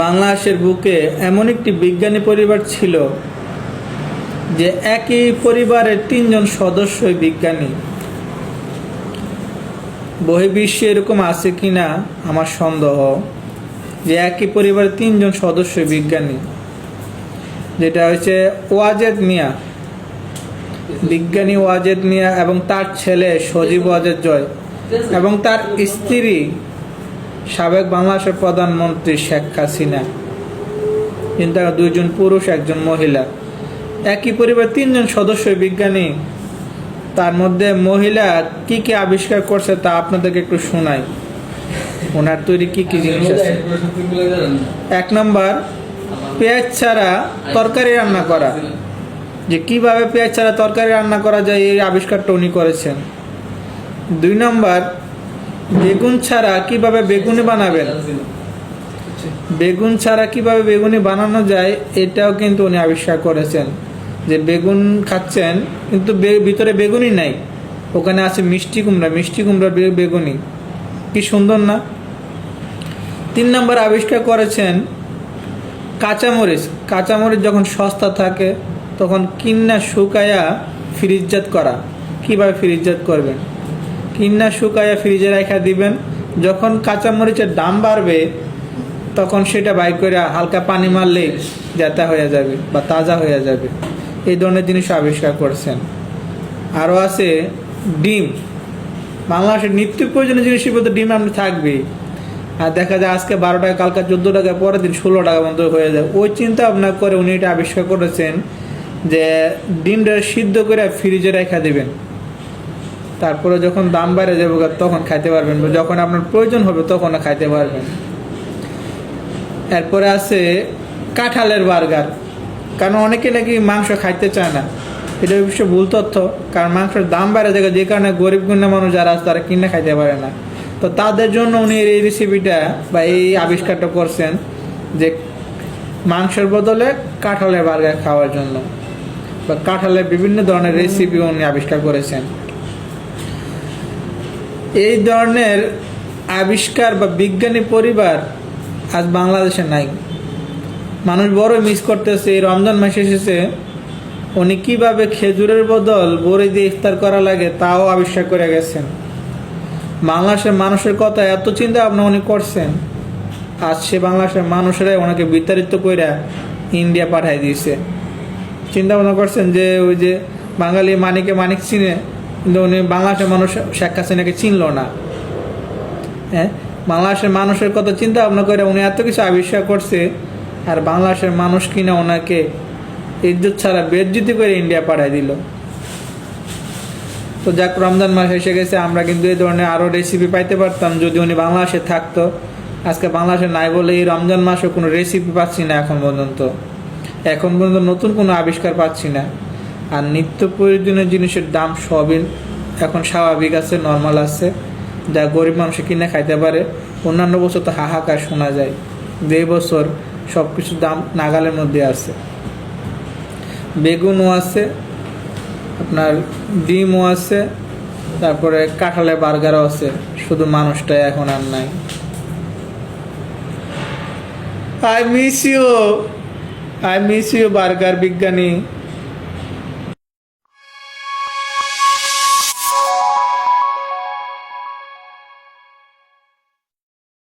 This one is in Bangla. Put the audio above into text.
বাংলাদেশের বুকে এমন একটি বিজ্ঞানী পরিবার ছিল যে একই পরিবারের তিনজন সদস্যই বিজ্ঞানী। বহির্বিশ্বে এরকম আছে কিনা আমার সন্দেহ যে একই পরিবারের তিনজন সদস্যই বিজ্ঞানী, যেটা হচ্ছে ওয়াজেদ মিয়া। বিজ্ঞানী ওয়াজেদ মিয়া এবং তার ছেলে সজীব ওয়াজেদ জয় এবং তার স্ত্রী সাবেক বাংলাদেশের প্রধানমন্ত্রী শেখ হাসিনা, কিন্তু দুইজন পুরুষ, একজন মহিলা। একই পরিবার তিনজন সদস্য বিজ্ঞানী। তার মধ্যে মহিলা কি কি আবিষ্কার করছে তা আপনাদেরকে একটু শোনাই। ওনার তৈরি কি কি জিনিস আছে? এক নম্বর, পেঁয়াজ ছাড়া তরকারি রান্না করা। যে কীভাবে পেঁয়াজ ছাড়া তরকারি রান্না করা যায় এই আবিষ্কারটা উনি করেছেন। দুই নম্বর বেগুন ছাড়া কীভাবে বেগুনি বানাবেন? বেগুন ছাড়া কীভাবে বেগুনি বানানো যায়, এটাও কিন্তু উনি আবিষ্কার করেছেন। যে বেগুন খাচ্ছেন, কিন্তু ভিতরে বেগুনি নাই। ওখানে আছে মিষ্টি কুমড়া মিষ্টি কুমড়া বেগুনি। কি সুন্দর না? তিন নম্বর আবিষ্কার করেছেন কাঁচামরিচ। কাঁচামরিচ যখন সস্তা থাকে, তখন কিন্না শুকায়া ফ্রিজজাত করা। কীভাবে ফ্রিজজাত করবেন? কিন্না শুকায়া ফ্রিজে রাখা দিবেন। যখন কাঁচামরিচের দাম বাড়বে, তখন সেটা বাইক করে হালকা পানি মারলেই জাতা হয়ে যাবে বা তাজা হয়ে যাবে। এই ধরনের জিনিস আবিষ্কার করেছেন। আরও আছে ডিম। বাংলাদেশের নিত্য প্রয়োজনীয় জিনিসের মধ্যে ডিম আপনি থাকবেই। আর দেখা যায় আজকে বারো টাকা, কালকে চোদ্দ টাকা, পরের দিন ষোলো টাকা মতো হয়ে যায়। ওই চিন্তা ভাবনা করে উনি এটা আবিষ্কার করেছেন যে ডিমটা সিদ্ধ করে ফ্রিজে রেখা দেবেন। তারপরে যখন দাম বেড়ে যাবে, তখন খাইতে পারবেন। যখন আপনার প্রয়োজন হবে তখন খাইতে পারবেন। এরপরে আছে কাঁঠালের বার্গার। কারণ অনেকে নাকি মাংস খাইতে চায় না। এটা অবশ্য ভুল তথ্য, কারণ মাংসের দাম বেড়ে যায় যে কারণে গরিব গুণা মানুষ যারা আছে, তারা কিনে খাইতে পারে না। তো তাদের জন্য উনি এই রেসিপিটা বা এই আবিষ্কারটা করছেন, যে মাংসের বদলে কাঁঠালের বার্গার খাওয়ার জন্য। বা কাঁঠালের বিভিন্ন ধরনের রেসিপি উনি আবিষ্কার করেছেন। এই ধরনের আবিষ্কার বা বিজ্ঞানী পরিবার আজ বাংলাদেশে নাই। মানুষ বড় মিস করতেছে, এই রমজান মাস এসেছে। উনি কীভাবে খেজুরের বদল বড়ি দিয়ে ইফতার করা লাগে তাও আবিষ্কার করে গেছেন। বাংলাদেশের মানুষের কথা এত চিন্তা ভাবনা উনি করছেন। আজ সে বাংলাদেশের মানুষেরাই ওনাকে বিতাড়িত করে ইন্ডিয়া পাঠাই দিয়েছে। চিন্তা ভাবনা করছেন যে ওই যে বাঙালি মানিকে মানিক চিনে কিন্তু উনি বাংলাদেশের মানুষ, শেখ হাসিনাকে চিনল না। হ্যাঁ? বাংলাদেশের মানুষের কথা চিন্তা ভাবনা করে উনি এত কিছু আবিষ্কার করছে, আর বাংলাদেশের মানুষ কিনা ওনাকে ইজ্জত ছাড়া বেজ্জিতি করে ইন্ডিয়া পাঠাই দিল। তো যাক, রমজান মাস এসে গেছে, আমরা কিন্তু এই ধরনের আরও রেসিপি পাইতে পারতাম যদি উনি বাংলাদেশে থাকতো। আজকে বাংলাদেশে নাই বলে এই রমজান মাসে কোনো রেসিপি পাচ্ছি না এখন পর্যন্ত। এখন পর্যন্ত নতুন কোনো আবিষ্কার পাচ্ছি না। আর নিত্য প্রয়োজনীয় জিনিসের দাম সবই এখন স্বাভাবিক আছে নর্মাল আছে। যা গরিব মানুষ কিনে খাইতে পারে, অন্যান্য বছর তো হাহাকার শোনা যায়। যে বছর সব কিছুর দাম নাগালের মধ্যে আছে। বেগুনও আছে, আপনার ডিমও আছে, তারপরে কাঁঠালে বার্গারও আছে, শুধু মানুষটাই এখন আর নাই। I miss you I miss you burger বিজ্ঞানী।